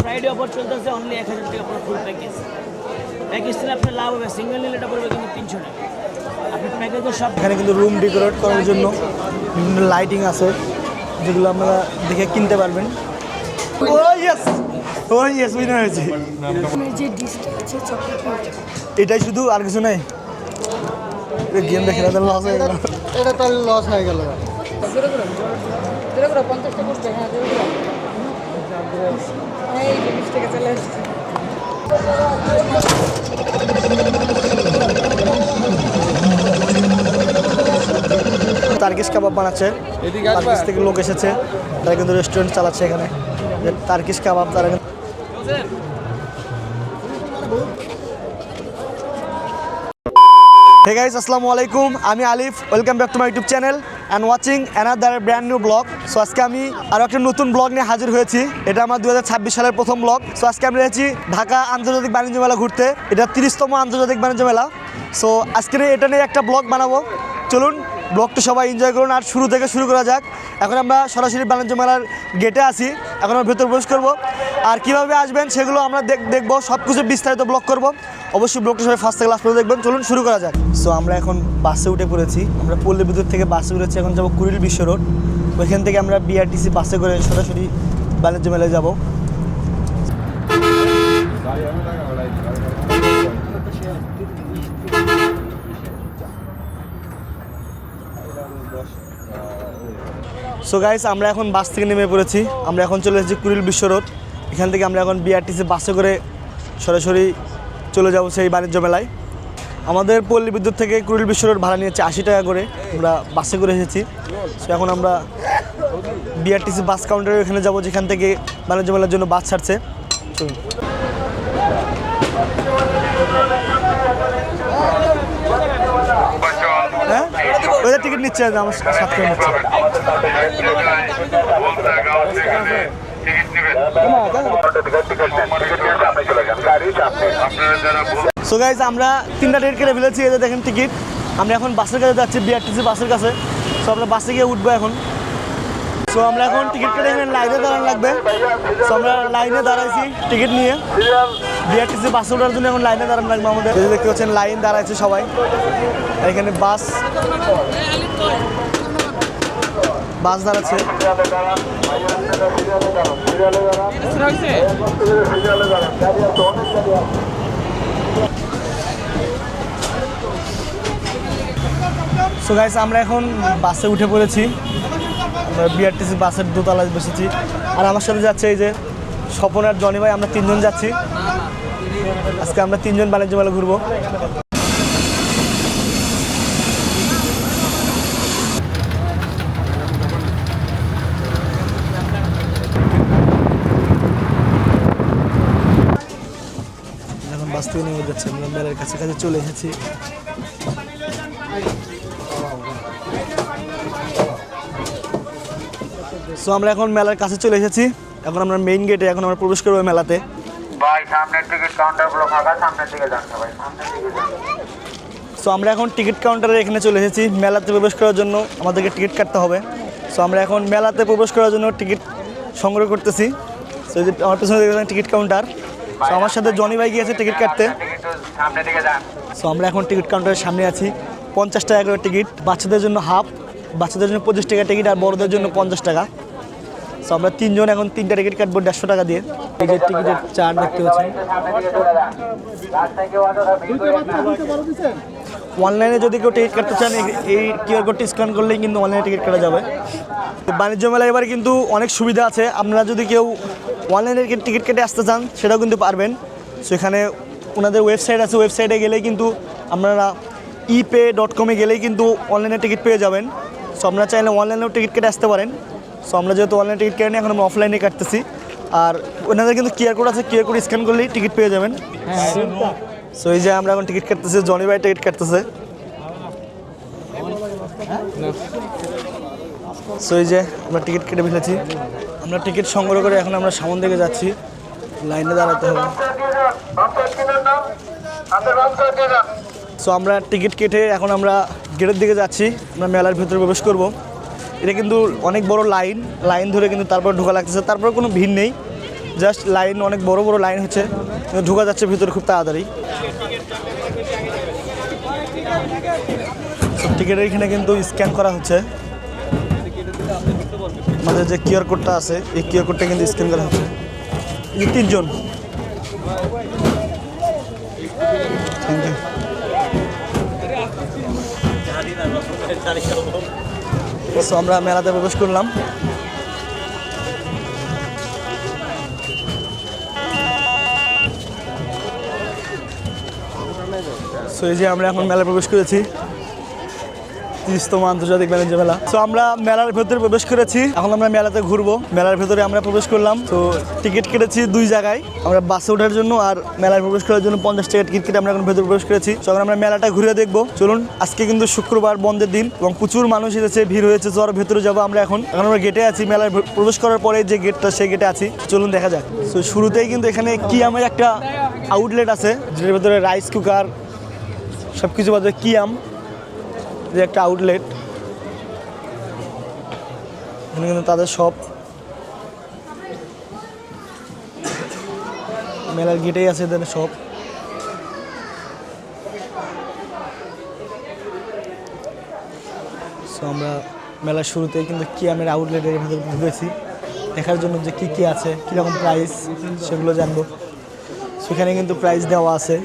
Friday offer চলতেছে only এক হাজার টাকা পুরো ফুল প্যাকেজ প্যাকেজ নিলে আপনার লাভ হবে সিঙ্গেল নিলে এটা পড়বে কিন্তু তিনশো টাকা। আপনি সব এখানে কিন্তু রুম ডেকোরেট করার জন্য বিভিন্ন লাইটিং আছে যেগুলো আপনারা দেখে কিনতে পারবেন। Oh yes oh yes winner হয়েছে। আছে চকলেট এটাই শুধু আর কিছু নেই। গেম দেখে লস হয়ে গেল। এটা তার লস হয়ে গেল। পঞ্চাশটা করতে হ্যাঁ এই যে বিশ টাকা চলে আসছে তার্কিশ কাবাব বানাচ্ছে তার্কিশ থেকে লোক এসেছে। তারা কিন্তু রেস্টুরেন্ট চালাচ্ছে এখানে। তার্কিশ কাবাব তারা কিন্তু হে গাইস আসসালামু আলাইকুম। আমি Alif. Welcome back to my YouTube channel and watching another brand new vlog so আজকে আমি আরও একটা নতুন ব্লগ নিয়ে হাজির হয়েছি। এটা আমার দু হাজার ছাব্বিশ সালের প্রথম ব্লগ সো আজকে আমি রয়েছি ঢাকা আন্তর্জাতিক বাণিজ্য মেলা ঘুরতে। এটা তিরিশতম আন্তর্জাতিক বাণিজ্য মেলা। সো আজকে এটা নিয়ে একটা ব্লগ বানাবো। চলুন ব্লগটা সবাই এনজয় করুন। আর শুরু থেকে শুরু করা যাক। এখন আমরা সরাসরি বাণিজ্য মেলার গেটে আছি। এখন আমরা ভেতর প্রবেশ করব। আর কীভাবে আসবেন সেগুলো আমরা দেখ- দেখব। সব কিছু বিস্তারিত ব্লগ করব। অবশ্যই ব্লগটা সবাই ফার্স্ট থেকে লাস্ট দেখবেন। চলুন শুরু করা যাক। সো আমরা এখন বাসে উঠে পড়েছি। আমরা পল্লী বিদ্যুৎ থেকে বাসে উঠেছি। এখন যাব কুড়িল বিশ্ব রোড। ওইখান থেকে আমরা বিআরটিসি বাসে করে সরাসরি বাণিজ্য মেলায় যাব। সো গাইস আমরা এখন বাস থেকে নেমে পড়েছি। আমরা এখন চলে এসেছি কুড়িল বিশ্ব রোড। এখান থেকে আমরা এখন বিআরটিসি বাসে করে সরাসরি চলে যাব সেই বাণিজ্য মেলায়। আমাদের পল্লী বিদ্যুৎ থেকে কুড়িল বিশ্ব রোড ভাড়া নিয়েছে আশি টাকা করে। আমরা বাসে করে এসেছি। সো এখন আমরা বিআরটিসি বাস কাউন্টারে এখানে যাব, যেখান থেকে বাণিজ্য মেলার জন্য বাস ছাড়ছে। হ্যাঁ? ওদের টিকিট নিচ্ছে আমার করে নিচ্ছে। সো গাইজ আমরা তিনটা টিকিট কেটে ফেলেছি এদের দেখেন টিকিট আমরা এখন বাসের কাছে যাচ্ছি বিআরটিসি বাসের কাছে। সো আমরা বাসে গিয়ে উঠবো এখন। সো আমরা এখন টিকিট কেটে এখানে লাইনে দাঁড়ানো লাগবে। সো আমরা লাইনে দাঁড়াইছি টিকিট নিয়ে। বিআরটিসি বাসে ওঠার জন্য এখন লাইনে দাঁড়ানো লাগবে আমাদের। দেখতে পাচ্ছেন লাইন দাঁড়াইছে সবাই। এখানে বাস। বাস দাঁড়াচ্ছে। সো গাইস আমরা এখন বাসে উঠে পড়েছি। বিআরটিসি বাসের দোতলায় বসেছি। আর আমার সাথে যাচ্ছে এই যে স্বপন আর জনি ভাই, আমরা তিনজন যাচ্ছি। আজকে আমরা তিনজন বাণিজ্য মেলা ঘুরবো। এখন বাস থেকে নেমে যাচ্ছে আমরা মেলার কাছে কাছে চলে এসেছি। সো আমরা এখন মেলার কাছে চলে এসেছি। এখন আমরা মেইন গেটে এখন আমরা প্রবেশ করব মেলাতে। ভাই সামনের টিকিট কাউন্টার ফাঁকা সামনের দিকে যান সবাই সামনের দিকে সো আমরা এখন টিকিট কাউন্টারে এখানে চলে এসেছি মেলাতে প্রবেশ করার জন্য। আমাদেরকে টিকিট কাটতে হবে। সো আমরা এখন মেলাতে প্রবেশ করার জন্য টিকিট সংগ্রহ করতেছি। সো আমার পেছনে টিকিট কাউন্টার আমার সাথে জনি ভাই গিয়েছে টিকিট কাটতে। টিকিট সো আমরা এখন টিকিট কাউন্টারের সামনে আছি। পঞ্চাশ টাকা করে টিকিট বাচ্চাদের জন্য হাফ বাচ্চাদের জন্য পঁচিশ টাকা টিকিট আর বড়দের জন্য পঞ্চাশ টাকা। সো আমরা তিনজন এখন তিনটা টিকিট কাটবো দেড়শো টাকা দিয়ে। যে টিকিটের চার দেখতে না। অনলাইনে যদি কেউ টিকিট কাটতে চান, এই- কিউআর কোডটি স্ক্যান করলেই কিন্তু অনলাইনে টিকিট কাটা যাবে। বাণিজ্য মেলায় এবার কিন্তু অনেক সুবিধা আছে। আপনারা যদি কেউ অনলাইনে টিকিট কেটে আসতে চান, সেটাও কিন্তু পারবেন। সেখানে ওনাদের ওয়েবসাইট আছে, ওয়েবসাইটে গেলেই কিন্তু আপনারা ইপে ডট কমে গেলেই কিন্তু অনলাইনে টিকিট পেয়ে যাবেন। সো আপনারা চাইলে অনলাইনেও টিকিট কেটে আসতে পারেন। সো আমরা যেহেতু অনলাইনে টিকিট কেটে এখন আমরা অফলাইনে কাটতেছি। আর ওনাদের কিন্তু কিউআর কোড আছে কিউআর কোড স্ক্যান করলেই টিকিট পেয়ে যাবেন। সো এই যে আমরা এখন টিকিট কাটতেছি জনি ভাই টিকিট কাটতেছে। সো এই যে আমরা টিকিট কেটে ফেলেছি। আমরা টিকিট সংগ্রহ করে এখন আমরা সামন দিকে যাচ্ছি। লাইনে দাঁড়াতে হবে। সো আমরা টিকিট কেটে এখন আমরা গেটের দিকে যাচ্ছি। আমরা মেলার ভেতরে প্রবেশ করব। এটা কিন্তু অনেক বড় লাইন। লাইন ধরে কিন্তু তারপর ঢোকা লাগতেছে। তারপর কোনো ভিড় নেই। জাস্ট লাইন, অনেক বড় বড় লাইন হচ্ছে। ঢোকা যাচ্ছে ভিতরে খুব তাড়াতাড়ি। টিকিটের এখানে কিন্তু স্ক্যান করা হচ্ছে। আমাদের যে কিউআর কোডটা আছে, এই কিউআর কোডটা কিন্তু স্ক্যান করা হচ্ছে এই তিনজন। থ্যাংক ইউ আমরা মেলাতে প্রবেশ করলাম। সো এই যে আমরা এখন মেলায় প্রবেশ করেছি। তিরিশতম আন্তর্জাতিক বাণিজ্য মেলা তো আমরা মেলার ভেতরে প্রবেশ করেছি। এখন আমরা মেলাতে ঘুরবো। মেলার ভেতরে আমরা প্রবেশ করলাম। তো টিকিট কেটেছি দুই জায়গায়। আমরা বাসে ওঠার জন্য আর মেলায় প্রবেশ করার জন্য পঞ্চাশ টাকা টিকিট কেটে আমরা এখন ভেতরে প্রবেশ করেছি। তো আমরা মেলাটা ঘুরে দেখব। চলুন, আজকে কিন্তু শুক্রবার বন্ধের দিন এবং প্রচুর মানুষ এসেছে, ভিড় হয়েছে। তো আর ভেতরে যাব আমরা এখন। এখন আমরা গেটে আছি। মেলায় প্রবেশ করার পরে যে গেটটা সেই গেটে আছি। চলুন দেখা যাক। তো শুরুতেই কিন্তু এখানে কি আমার একটা আউটলেট আছে, যেটার ভেতরে রাইস কুকার সব কিছু বাদে কিয়াম যে একটা আউটলেট এখানে কিন্তু তাদের সব। মেলার গেটেই আছে এদের সব। সো আমরা মেলার শুরুতে কিন্তু কিয়ামের আউটলেটের ভিতরে ঢুকেছি। দেখার জন্য যে কি কি আছে, কীরকম প্রাইস সেগুলো জানব। সেখানে কিন্তু প্রাইস দেওয়া আছে।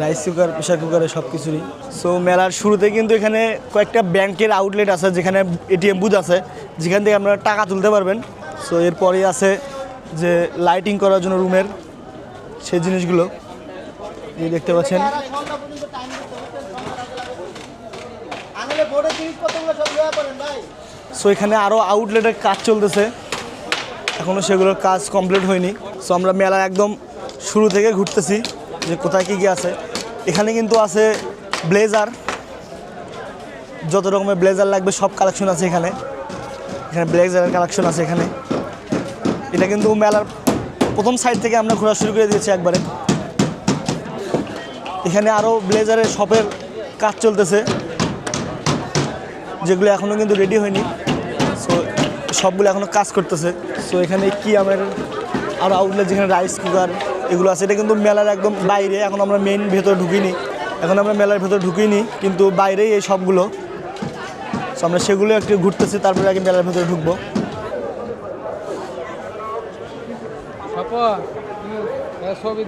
রাইস কুকার প্রেশার কুকারে সব কিছুরই সো মেলার শুরুতে কিন্তু এখানে কয়েকটা ব্যাংকের আউটলেট আছে যেখানে এটিএম বুথ আছে যেখান থেকে আপনারা টাকা তুলতে পারবেন। সো এরপরেই আছে যে লাইটিং করার জন্য রুমের সেই জিনিসগুলো। এই দেখতে পাচ্ছেন। সো এখানে আরও আউটলেটের কাজ চলতেছে। এখনও সেগুলোর কাজ কমপ্লিট হয়নি। সো আমরা মেলার একদম শুরু থেকে ঘুরতেছি। যে কোথায় কী কী আছে। এখানে কিন্তু আছে ব্লেজার। যত রকমের ব্লেজার লাগবে, সব কালেকশন আছে এখানে। এখানে ব্লেজারের কালেকশন আছে এখানে। এটা কিন্তু মেলার প্রথম সাইড থেকে আমরা ঘোরা শুরু করে দিয়েছি একবারে। এখানে আরও ব্লেজারের শপের কাজ চলতেছে। যেগুলো এখনও কিন্তু রেডি হয়নি। সো সবগুলো এখনও কাজ করতেছে। সো এখানে কি আমার আরও আউটলেট যেখানে রাইস কুকার এগুলো আছে, এটা কিন্তু মেলার একদম বাইরে, এখন আমরা মেইন ভেতরে ঢুকিনি। এখন আমরা মেলার ভেতরে ঢুকিনি, কিন্তু বাইরেই এই সবগুলো। সো আমরা সেগুলো একটু ঘুরতেছি, তারপরে আগে মেলার ভেতরে ঢুকবো। ছবি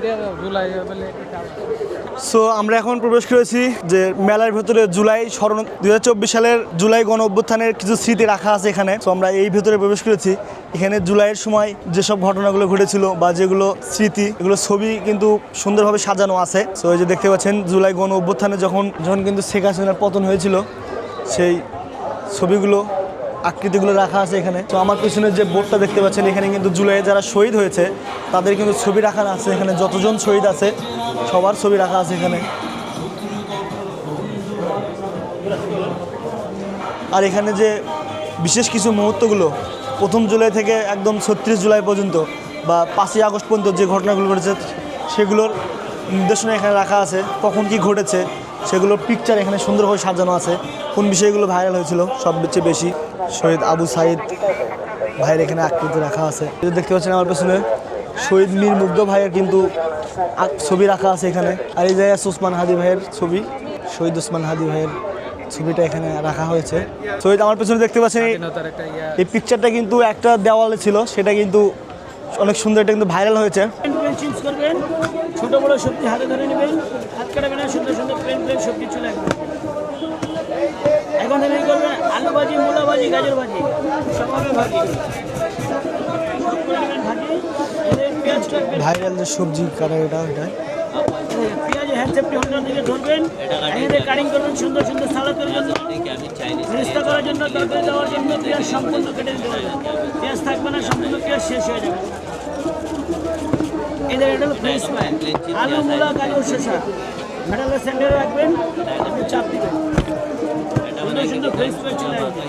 সো আমরা এখন প্রবেশ করেছি যে মেলার ভেতরে জুলাই স্মরণ দুই হাজার চব্বিশ সালের জুলাই গণ অভ্যুত্থানের কিছু স্মৃতি রাখা আছে এখানে। তো আমরা এই ভেতরে প্রবেশ করেছি। এখানে জুলাইয়ের সময় যেসব ঘটনাগুলো ঘটেছিল বা যেগুলো স্মৃতি, এগুলো ছবি কিন্তু সুন্দরভাবে সাজানো আছে। সো এই যে দেখতে পাচ্ছেন, জুলাই গণ অভ্যুত্থানে যখন যখন কিন্তু শেখ হাসিনার পতন হয়েছিল, সেই ছবিগুলো আকৃতিগুলো রাখা আছে এখানে। তো আমার পিছনে যে বোর্ডটা দেখতে পাচ্ছেন, এখানে কিন্তু জুলাইয়ে যারা শহীদ হয়েছে, তাদের কিন্তু ছবি রাখা আছে এখানে। যতজন শহীদ আছে, সবার ছবি রাখা আছে এখানে। আর এখানে যে বিশেষ কিছু মুহূর্তগুলো, প্রথম জুলাই থেকে একদম ছত্রিশ জুলাই পর্যন্ত বা পাঁচই আগস্ট পর্যন্ত যে ঘটনাগুলো ঘটেছে, সেগুলোর নির্দেশনা এখানে রাখা আছে। কখন কি ঘটেছে সেগুলোর পিকচার এখানে সুন্দরভাবে সাজানো আছে। কোন বিষয়গুলো ভাইরাল হয়েছিল সবচেয়ে বেশি শহীদ আবু সাইদ ভাইয়ের এখানে আকৃতি রাখা আছে। দেখতে পাচ্ছেন আমার পেছনে শহীদ মীর মুগ্ধ ভাইয়ের কিন্তু ছবি রাখা আছে এখানে। আর এই জায়গায় ওসমান হাদি ভাইয়ের ছবি শহীদ ওসমান হাদি ভাইয়ের ছবিটা এখানে রাখা হয়েছে। শহীদ আমার পেছনে দেখতে পাচ্ছেন এই পিকচারটা কিন্তু একটা দেওয়ালে ছিল সেটা কিন্তু অনেক সুন্দর এটা কিন্তু ভাইরাল হয়েছে। চেঞ্জ করবেন। ছোট বড় সবজি হাতে ধরে নেবেন। হাত কাটাবেন সুন্দর সুন্দর প্লেন প্লেন সবজি চলে আসবে। এখন থেকে করবেন আলু ভাজি মূলা ভাজি গাজর ভাজি সবাই ভাজি। সব করে ভাজি। পেঁয়াজ ভাইরাল যে সবজি কাটা এটা এটা। পেঁয়াজের হ্যান্ড সেফটি হোল্ডার দিকে ধরবেন। কাটিং করবেন সুন্দর সুন্দর সালাদের জন্য। ফেরিস্তা করার জন্য তরকারি দেওয়ার জন্য পেঁয়াজ সম্পূর্ণ কেটে দিতে হবে। পেঁয়াজ থাকবে না সম্পূর্ণ পেঁয়াজ শেষ হয়ে যাবে। এদের এটা হলো ফ্রেশ ফ্রাই আলু মূলা গাজর শসা। মেডালের সেন্টারে রাখবেন একটু চাপ দিবেন। সুন্দর সুন্দর ফ্রেশ ফ্রাই চলে আসবে।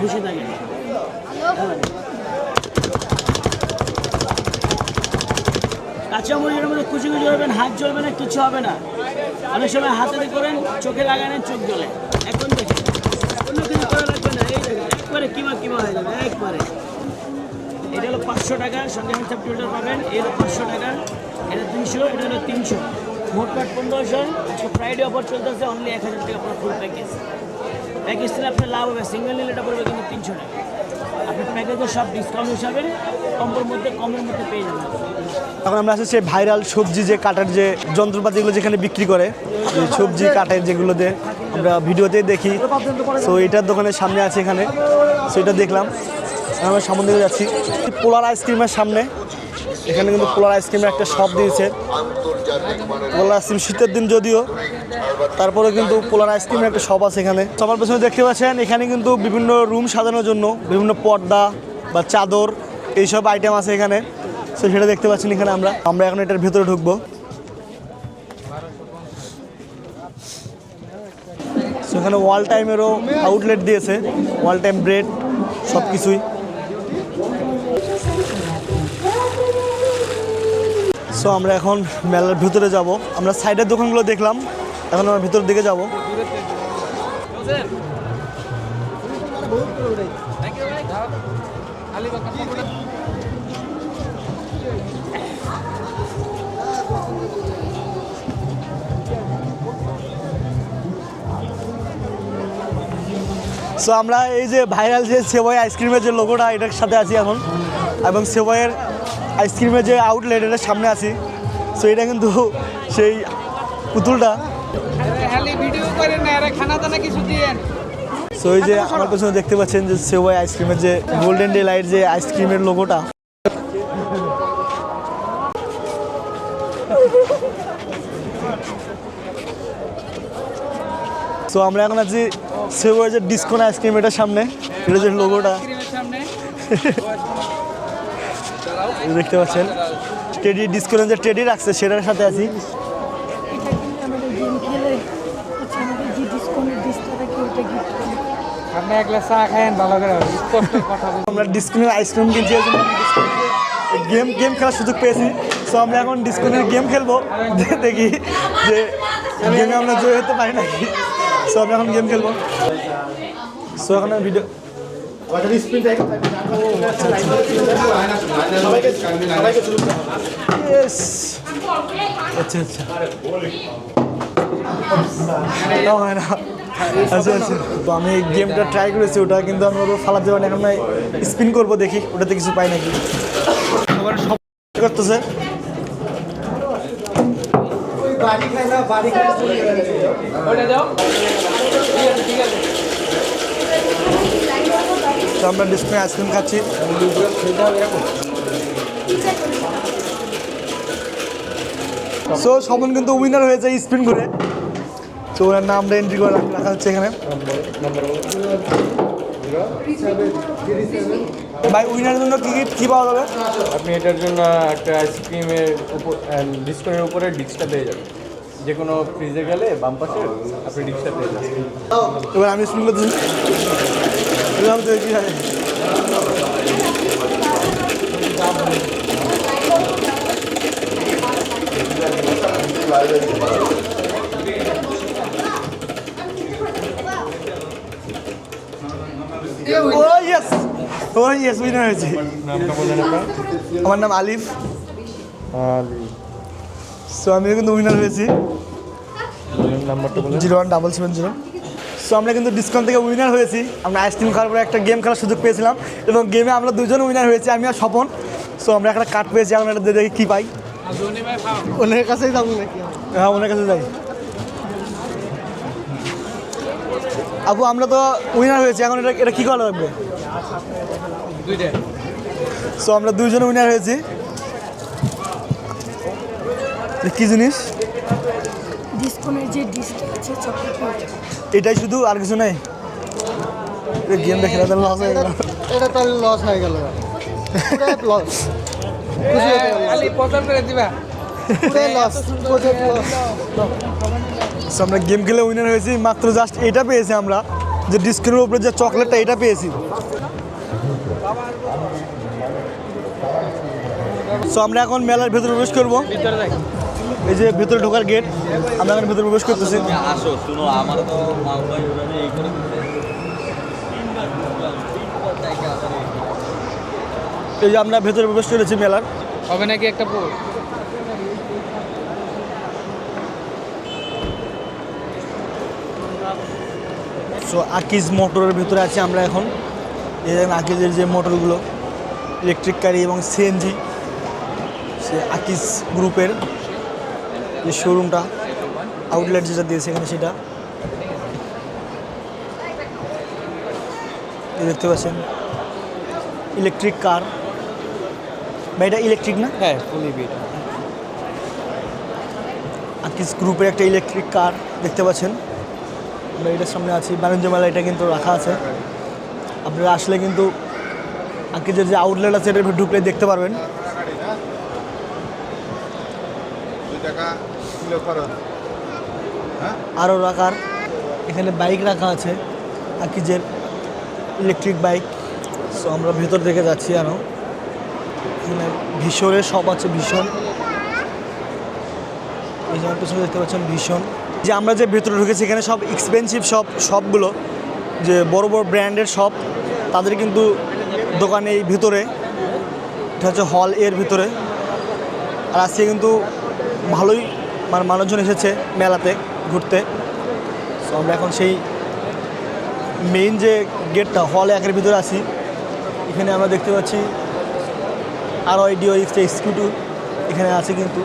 খুশি থাকে মধ্যে কুচি কুচি করবেন হাত জ্বলবে না কিছু হবে না। অনেক সময় হাতে করেন, চোখে লাগানো চোখ জ্বলে। এখন দেখেন, অন্য কিছু করা লাগবে না, এই দেখেন, একবারে কিমা কিমা হয়ে যাবে, একবারে। এটা হলো পাঁচশো টাকা সঙ্গে হ্যান্ড ফিল্টার পাবেন, এই হলো পাঁচশো টাকা এটা তিনশো এটা হলো তিনশো। মোট কাট পনেরোশো, আজকে ফ্রাইডে অফার চলতেছে অনলি এক হাজার টাকা আপনার ফুল প্যাকেজ প্যাকেজ নিলে আপনার লাভ হবে সিঙ্গেল নিলে এটা পড়বে কিন্তু তিনশো টাকা। আপনার প্যাকেজের সব ডিসকাউন্ট হিসাবে কমের মধ্যে কমের মধ্যে পেয়ে যাবেন। এখন আমরা আসছি সেই ভাইরাল সবজি যে কাটার যে যন্ত্রপাতিগুলো যেখানে বিক্রি করে সবজি কাটের যেগুলোতে আমরা ভিডিওতে দেখি। সো এটার দোকানের সামনে আছে এখানে। সো এটা দেখলাম। আমরা সামনে দিকে যাচ্ছি। পোলার আইসক্রিমের সামনে। এখানে কিন্তু পোলার আইসক্রিমের একটা শপ দিয়েছে। পোলার আইসক্রিম শীতের দিন যদিও, তারপরে কিন্তু পোলার আইসক্রিমের একটা শপ আছে এখানে। সবার পেছনে দেখতে পাচ্ছেন, এখানে কিন্তু বিভিন্ন রুম সাজানোর জন্য বিভিন্ন পর্দা বা চাদর, এইসব আইটেম আছে এখানে। তো সেটা দেখতে পাচ্ছেন এখানে আমরা। আমরা এখন এটার ভেতরে ঢুকবো। এখানে ওয়াল টাইমেরও আউটলেট দিয়েছে। ওয়াল টাইম ব্রেড সব কিছুই সো আমরা এখন মেলার ভিতরে যাব। আমরা সাইডের দোকানগুলো দেখলাম। এখন আমরা ভিতরের দিকে যাব। সো আমরা এই যে ভাইরাল যে সেবাই আইসক্রিমের যে লোগোটা এটার সাথে আছি এখন। এবং সেবাইয়ের আইসক্রিমের যে আউটলেট এটার সামনে আছি। সো এটা কিন্তু সেই পুতুলটা। সো এই যে আমার পেছনে দেখতে পাচ্ছেন যে সেবাই আইসক্রিমের যে গোল্ডেন ডে লাইট যে আইসক্রিমের লোগোটা সো আমরা এখন আছি সেবাই যে ডিসকোন আইসক্রিম এটার সামনে। এটা যে লোগোটা দেখতে পাচ্ছেন। টেডি ডিসকোরেন যে টেডি রাখছে সেটার সাথে আছি। ডিসকাউন্টের আপনি এক গ্লাস চা খায়েন ভালো করে স্পষ্ট কথা বলুন। আমরা ডিসকোনের আইসক্রিম কিনছি গেম গেম খেলার সুযোগ পেয়েছি। সো আমরা এখন ডিসকোনের গেম খেলব। দেখি যে গেমে আমরা জয় হতে পারি নাকি। সো আমরা এখন গেম খেলব। সো এখন ভিডিও Yes. আচ্ছা আচ্ছা। না হয় আচ্ছা আচ্ছা। তো আমি গেমটা ট্রাই করেছি, ওটা কিন্তু আমি ওটা ফালাতে পারি এখন স্পিন করব দেখি, ওটাতে কিছু পাই নাকি। করতেছে। ওটা দাও ঠিক আছে ঠিক তো আমরা ডিসপ্লে আইসক্রিম খাচ্ছি। সো স্বপন কিন্তু উইনার হয়েছে স্পিন করে। তো ওনার নামটা এন্ট্রি করে রাখ- রাখা হচ্ছে এখানে। ভাই উইনারের জন্য কী কী কী পাওয়া যাবে? আপনি এটার জন্য একটা আইসক্রিমের উপর ডিসকাউন্টের উপরে ডিস্কটা পেয়ে যাবেন। যে কোনো ফ্রিজে গেলে বাম পাশে আপনি ডিস্কটা পেয়ে যাবেন। এবার আমি আমি দেখি হয়। Oh yes oh yes winner হয়েছে আমার নাম আলিফ। সো আমি কিন্তু উইনার হয়েছি। Zero one double seven zero so আমরা কিন্তু ডিসকাউন্ট থেকে উইনার হয়েছি। আমরা আইসক্রিম খাওয়ার পরে একটা গেম খেলার সুযোগ পেয়েছিলাম এবং গেমে আমরা দুজন উইনার হয়েছি আমি আর স্বপন। সো আমরা একটা কার্ড পেয়েছি আমরা এটা দেখি কী পাই। ওনার কাছেই যাব নাকি? হ্যাঁ ওনার কাছে যাই। আপু আমরা তো উইনার হয়েছি এখন এটা এটা কী করা লাগবে? সো আমরা দুইজন উইনার হয়েছি। কী জিনিস? ডিসকাউন্টের যে ডিসটা আছে চকলেট এটাই শুধু আর কিছু নেই? গেমটা খেলাতে লস হয়ে গেল। এটা তো লস হয়ে গেল। লস খালি প্রচার করে দিবা। পুরো লস সো আমরা গেম খেলে উইনার হয়েছি। মাত্র জাস্ট এটা পেয়েছি আমরা। যে ডিসকাউন্টের উপরে যে চকলেটটা এটা পেয়েছি। সো আমরা এখন মেলার ভেতরে প্রবেশ করব। এই যে ভেতরে ঢোকার গেট আমরা এখন ভেতরে প্রবেশ করতেছি। এই যে আমরা ভেতরে প্রবেশ করেছি মেলার। হবে নাকি একটা সো আকিজ মোটরের ভেতরে আছি আমরা এখন। এই আকিজের যে মোটরগুলো ইলেকট্রিক গাড়ি এবং সিএনজি সে আকিজ গ্রুপের যে শোরুমটা আউটলেট যেটা দিয়েছে এখানে সেটা। দেখতে পাচ্ছেন ইলেকট্রিক কার বা এটা ইলেকট্রিক না? হ্যাঁ ফুলি আকিস গ্রুপের একটা ইলেকট্রিক কার দেখতে পাচ্ছেন। আমরা এটার সামনে আছি বাণিজ্য মেলা এটা কিন্তু রাখা আছে। আপনারা আসলে কিন্তু আকিজের যে আউটলেট আছে এটার ভিতরে ঢুকলে দেখতে পারবেন দুই টাকা কিলো খরচ। আরও রাখার। এখানে বাইক রাখা আছে, আকিজের ইলেকট্রিক বাইক সো আমরা ভেতর দিকে যাচ্ছি আরও এখানে ভীষণের সব আছে, ভীষণ। এই যে আমার পেছনে দেখতে পাচ্ছেন, ভীষণ। যে আমরা যে ভেতরে ঢুকেছি, এখানে সব এক্সপেন্সিভ সব সবগুলো যে বড় বড় ব্র্যান্ডের শপ তাদের কিন্তু দোকানে এই ভিতরে। এটা হচ্ছে হল এর ভিতরে। আর আজকে কিন্তু ভালোই মানে মানুষজন এসেছে মেলাতে, ঘুরতে। সো আমরা এখন সেই মেইন যে গেটটা হল একের ভিতরে আছি। এখানে আমরা দেখতে পাচ্ছি আর আইডিও এক্সিকিউটিভ এখানে আছে কিন্তু।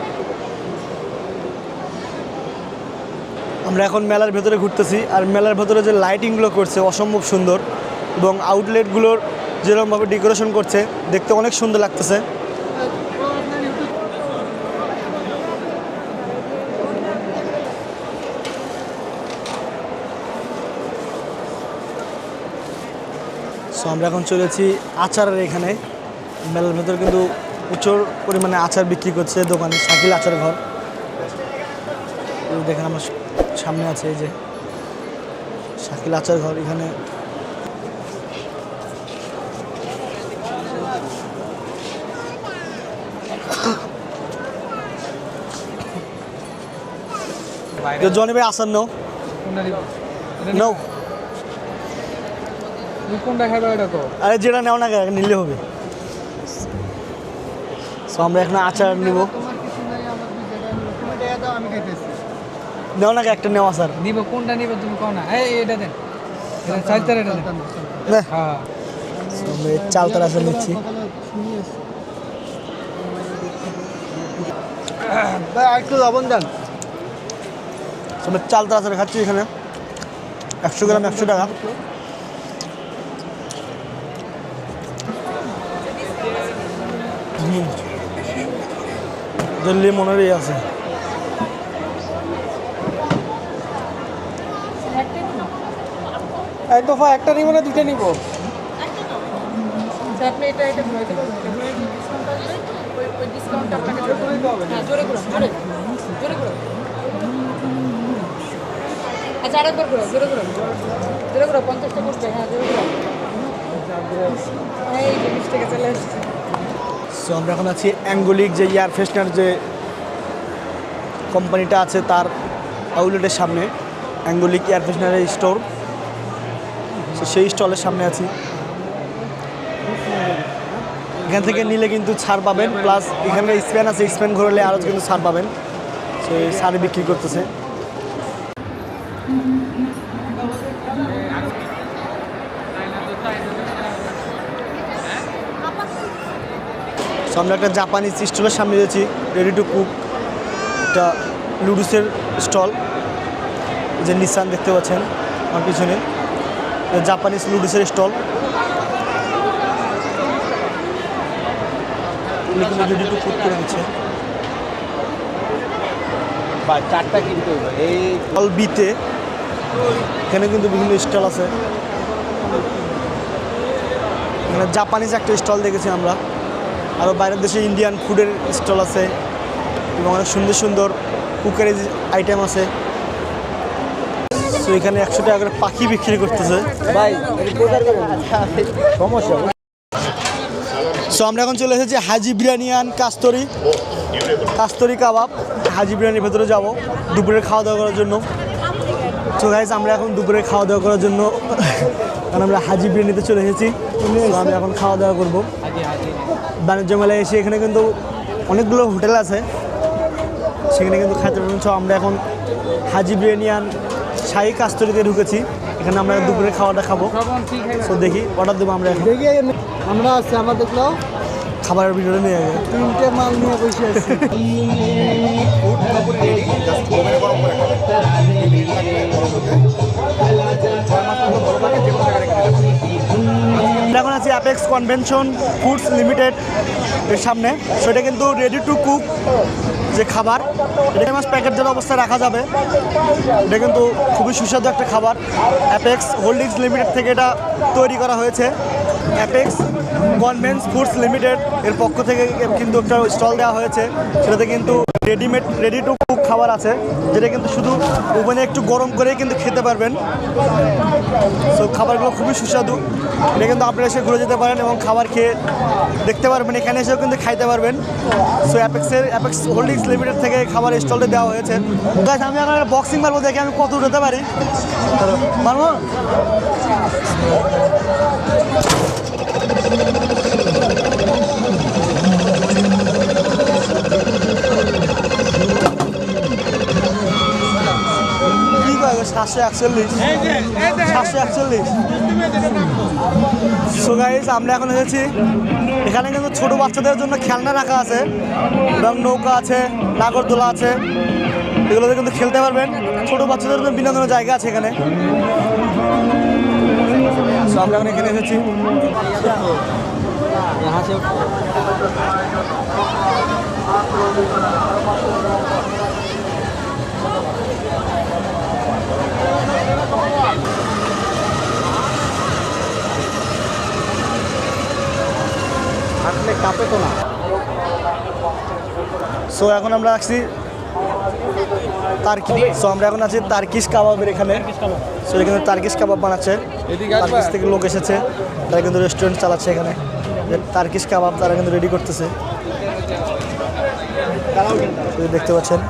আমরা এখন মেলার ভেতরে ঘুরতেছি আর মেলার ভেতরে যে লাইটিংগুলো করছে অসম্ভব সুন্দর এবং আউটলেটগুলোর যেরকমভাবে ডেকোরেশন করছে, দেখতে অনেক সুন্দর লাগতেছে। আমরা এখন চলেছি আচারের এখানে। মেলার ভেতর কিন্তু প্রচুর পরিমাণে আচার বিক্রি করছে দোকানে শাকিল আচার ঘর। দেখেন আমার সামনে আছে এই যে শাকিল আচার ঘর এখানে। জনি ভাই আসার নো নো কোনটা খাবে এটা তো? আরে যেটা নেও না নিলে হবে। সো আমরা এখন আচার নিব। নেও না একটা নেওয়া স্যার। নিব কোনটা নিব তুমি কও না। এই এটা দেন। এটা চাইতে এটা দেন। হ্যাঁ। So, আমরা চালতার আচার নিচ্ছি। ভাই আরেকটু লবণ দেন। So, আমরা চালতার আচার খাচ্ছি এখানে। একশো গ্রাম একশো টাকা। হুম যে লিমনেরই আছে। এই দফা একটা নিব না দুটো নিব? আপনি এটা এটা ডিসকাউন্ট আপনাকে জোরে হ্যাঁ জোরে জোরে আচ্ছা আরেকবার করে জোরে করে জোরে করে পঞ্চাশটা করতে হ্যাঁ জোরে করে এই যে বিশ টাকা চলে এসেছে। সো আমরা এখন আছি অ্যাঙ্গোলিক যে এয়ার ফ্রেশনার যে কোম্পানিটা আছে, তার আউটলেটের সামনে অ্যাঙ্গোলিক এয়ার ফ্রেশনারের স্টোর সেই স্টলের সামনে আছি। এখান থেকে নিলে কিন্তু ছাড় পাবেন প্লাস এখানে স্প্যান আছে, স্প্যান ঘুরলে আরও কিন্তু ছাড় পাবেন। সেই ছাড় বিক্রি করতেছে। আমরা একটা জাপানিজ স্টলের সামনে রয়েছি রেডি টু কুক একটা লুডুসের স্টল যে নিসান দেখতে পাচ্ছেন আমার পিছনে। জাপানিজ লুডুসের স্টল রেডি টু কুক করে দিচ্ছে। বা চারটা কিনতে হবে। এই স্টল বিতে এখানে কিন্তু বিভিন্ন স্টল আছে। জাপানিজ একটা স্টল দেখেছি আমরা। আরও বাইরের দেশে ইন্ডিয়ান ফুডের স্টল আছে এবং অনেক সুন্দর সুন্দর কুকারের আইটেম আছে। তো এখানে একশো টাকা করে পাখি বিক্রি করতেছে। ভাই সমস্যা। সো আমরা এখন চলে এসেছি হাজি বিরিয়ানি বিরিয়ানিয়ান কাস্তরি কাস্তরি কাবাব হাজি বিরিয়ানির ভেতরে যাব দুপুরে খাওয়া দাওয়া করার জন্য। তো গাইজ আমরা এখন দুপুরে খাওয়া দাওয়া করার জন্য কারণ আমরা হাজি বিরিয়ানিতে চলে এসেছি। আমি এখন খাওয়া দাওয়া করব। বাণিজ্য মেলায় এসে এখানে কিন্তু অনেকগুলো হোটেল আছে। সেখানে কিন্তু খাইতে পারবেন। আমরা এখন হাজি বিরিয়ানিয়ান শাহী কাস্তরিতে ঢুকেছি। এখানে আমরা দুপুরে খাওয়াটা খাব। তো দেখি অর্ডার দেবো আমরা এখন। আমরা আছি আমাদের দেখলাম। খাবারের ভিডিওটা নিয়ে যাবে তিনটে মাল নিয়ে বসে আছি। এখন আছি অ্যাপেক্স কনভেনশন ফুডস লিমিটেড এর সামনে। সেটা কিন্তু রেডি টু কুক যে খাবার এটা মাছ প্যাকেটের অবস্থায় রাখা যাবে। এটা কিন্তু খুবই সুস্বাদু একটা খাবার। অ্যাপেক্স হোল্ডিংস লিমিটেড থেকে এটা তৈরি করা হয়েছে। অ্যাপেক্স কনভেন্স ফুডস লিমিটেড এর পক্ষ থেকে কিন্তু একটা স্টল দেওয়া হয়েছে। সেটাতে কিন্তু রেডিমেড রেডি টু খাবার আছে, যেটা কিন্তু শুধু ওভেনে একটু গরম করেই কিন্তু খেতে পারবেন। সো খাবারগুলো খুবই সুস্বাদু। এটা কিন্তু আপনারা এসে ঘুরে যেতে পারেন এবং খাবার খেয়ে দেখতে পারবেন। এখানে এসেও কিন্তু খাইতে পারবেন। সো অ্যাপেক্সের অ্যাপেক্স হোল্ডিংস লিমিটেড থেকে খাবার স্টলটা দেওয়া হয়েছে। গাছ আমি এখন বক্সিং মারবো দেখে আমি কত উঠাতে পারি। মারবো? সাতশো একচল্লিশ। সাতশো একচল্লিশ। সো আমরা এখন এসেছি। এখানে কিন্তু ছোট বাচ্চাদের জন্য খেলনা রাখা আছে। এবং নৌকা আছে, নাগরদোলা আছে। এগুলোতে কিন্তু খেলতে পারবেন। ছোট বাচ্চাদের জন্য বিনোদনের জায়গা আছে এখানে। আমরা এখন এখানে এসেছি। সো এখন আমরা আসছি তার্কি সো আমরা এখন আছি তার্কিশ কাবাবের এখানে। সো এখানে তার্কিশ কাবাব বানাচ্ছে। তার্কিশ থেকে লোক এসেছে। তারা কিন্তু রেস্টুরেন্ট চালাচ্ছে এখানে। যে তার্কিশ কাবাব তারা কিন্তু রেডি করতেছে। দেখতে পাচ্ছেন।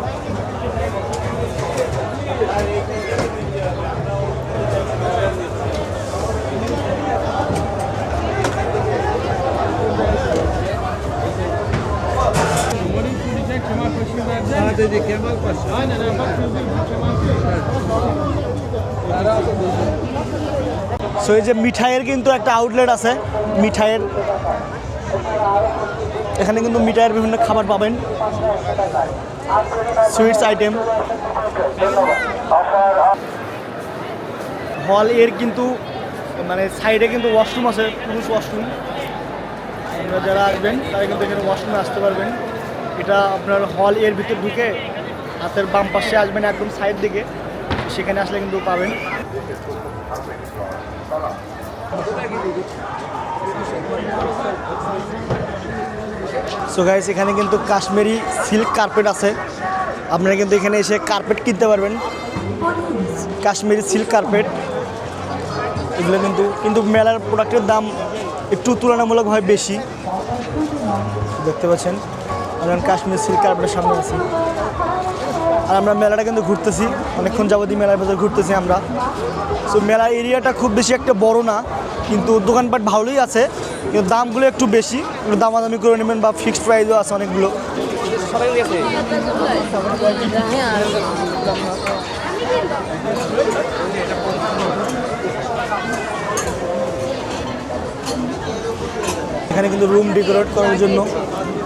সো এই যে মিঠাইয়ের কিন্তু একটা আউটলেট আছে মিঠাইয়ের। এখানে কিন্তু মিঠাইয়ের বিভিন্ন খাবার পাবেন। সুইটস আইটেম হল এর কিন্তু মানে সাইডে কিন্তু ওয়াশরুম আছে পুরুষ ওয়াশরুম আপনারা যারা আসবেন তারা কিন্তু এখানে ওয়াশরুমে আসতে পারবেন। এটা আপনার হল এর ভিতর ঢুকে হাতের বাম পাশে আসবেন একদম সাইড দিকে। সেখানে আসলে কিন্তু পাবেন। সো গাইস এখানে কিন্তু কাশ্মীরি সিল্ক কার্পেট আছে। আপনারা কিন্তু এখানে এসে কার্পেট কিনতে পারবেন। কাশ্মীরি সিল্ক কার্পেট এগুলো কিন্তু কিন্তু মেলার প্রোডাক্টের দাম একটু তুলনামূলকভাবে বেশি। দেখতে পাচ্ছেন। আমরা কাশ্মীর সিল্ক কার্পেটের সামনে আছি। আর আমরা মেলাটা কিন্তু ঘুরতেছি, অনেকক্ষণ যাবতীয় মেলার ভেতর ঘুরতেছি আমরা। সো মেলার এরিয়াটা খুব বেশি একটা বড় না, কিন্তু দোকানপাট ভালোই আছে, কিন্তু দামগুলো একটু বেশি দামাদামি করে নেবেন বা ফিক্সড প্রাইসও আছে অনেকগুলো। এখানে কিন্তু রুম ডেকোরেট করার জন্য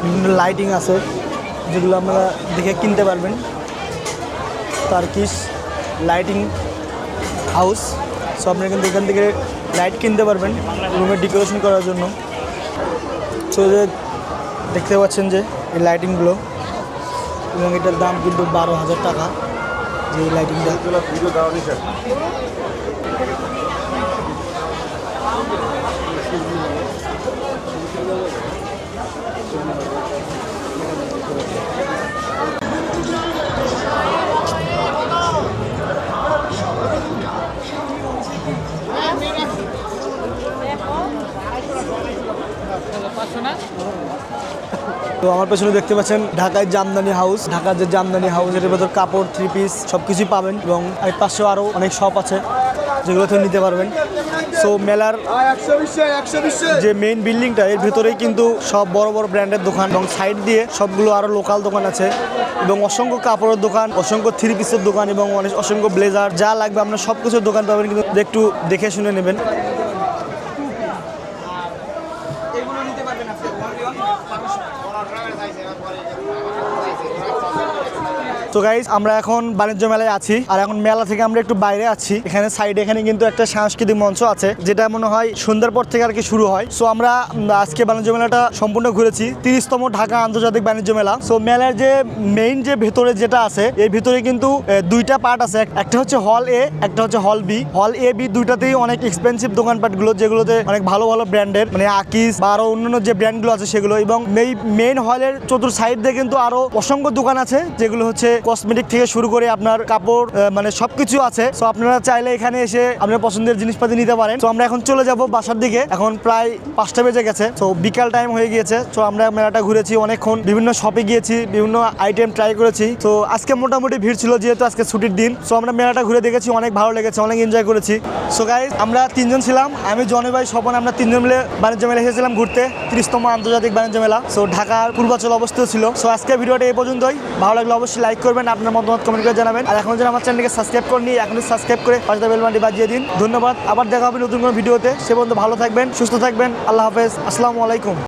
বিভিন্ন লাইটিং আছে, যেগুলো আপনারা দেখে কিনতে পারবেন। তার্কিশ লাইটিং হাউস সো আপনারা কিন্তু এখান থেকে লাইট কিনতে পারবেন রুমের ডেকোরেশন করার জন্য। সো যে দেখতে পাচ্ছেন যে এই লাইটিংগুলো এবং এটার দাম কিন্তু বারো হাজার টাকা, যে এই তো আমার পেছনে দেখতে পাচ্ছেন ঢাকায় জামদানি হাউস। ঢাকার যে জামদানি হাউস এর ভেতর কাপড় থ্রি পিস সব কিছুই পাবেন এবং এর পাশেও আরও অনেক শপ আছে যেগুলো থেকে নিতে পারবেন। সো মেলার যে মেইন বিল্ডিংটা এর ভেতরেই কিন্তু সব বড় বড় ব্র্যান্ডের দোকান এবং সাইড দিয়ে সবগুলো আরও লোকাল দোকান আছে এবং অসংখ্য কাপড়ের দোকান, অসংখ্য থ্রি পিসের দোকান এবং অনেক, অসংখ্য ব্লেজার যা লাগবে আপনার সব কিছুর দোকান পাবেন, কিন্তু একটু দেখে শুনে নেবেন। তো গাইজ আমরা এখন বাণিজ্য মেলায় আছি। আর এখন মেলা থেকে আমরা একটু বাইরে আছি। এখানে সাইডে এখানে কিন্তু একটা সাংস্কৃতিক মঞ্চ আছে, যেটা মনে হয় সন্ধ্যার পর থেকে আর কি শুরু হয়। সো আমরা আজকে বাণিজ্য মেলাটা সম্পূর্ণ ঘুরেছি। তিরিশতম ঢাকা আন্তর্জাতিক বাণিজ্য মেলা। সো মেলার যে মেইন যে ভেতরে যেটা আছে, এর ভিতরে কিন্তু দুইটা পার্ট আছে। একটা হচ্ছে হল এ একটা হচ্ছে হল বি হল এ বি দুইটাতেই অনেক এক্সপেন্সিভ দোকানপাটগুলো, যেগুলোতে অনেক ভালো ভালো ব্র্যান্ডের মানে আকিস বা আরও অন্যান্য যে ব্র্যান্ডগুলো আছে সেগুলো। এবং এই মেইন হলের চতুর সাইড দিয়ে কিন্তু আরও অসংখ্য দোকান আছে, যেগুলো হচ্ছে কসমেটিক থেকে শুরু করে আপনার কাপড় মানে সবকিছু আছে। সো আপনারা চাইলে এখানে এসে আপনার পছন্দের জিনিসপাতি নিতে পারেন। তো আমরা এখন চলে যাব বাসার দিকে। এখন প্রায় পাঁচটা বেজে গেছে। তো বিকাল টাইম হয়ে গিয়েছে। তো আমরা মেলাটা ঘুরেছি অনেকক্ষণ। বিভিন্ন শপে গিয়েছি, বিভিন্ন আইটেম ট্রাই করেছি। তো আজকে মোটামুটি ভিড় ছিল যেহেতু আজকে ছুটির দিন। সো আমরা মেলাটা ঘুরে দেখেছি, অনেক ভালো লেগেছে, অনেক এনজয় করেছি। সো গাইজ আমরা তিনজন ছিলাম। আমি, জনি ভাই, স্বপন, আমরা তিনজন মিলে বাণিজ্য মেলা এসেছিলাম ঘুরতে। তিরিশতম আন্তর্জাতিক বাণিজ্য মেলা। সো ঢাকার পূর্বাচল অবস্থিত ছিল। সো আজকে ভিডিওটা এই পর্যন্তই। ভালো লাগলে অবশ্যই লাইক করবেন, আপনার মতামত কমেন্ট করে জানাবেন। আর এখন যেন আমার চ্যানেলকে সাবস্ক্রাইব করেনি এখন সাবস্ক্রাইব করে পাশে বেলবানটি বাজিয়ে দিন। ধন্যবাদ, আবার দেখা হবে নতুন কোনো ভিডিওতে সে পর্যন্ত ভালো থাকবেন, সুস্থ থাকবেন। আল্লাহ হাফেজ, আসসালামু আলাইকুম।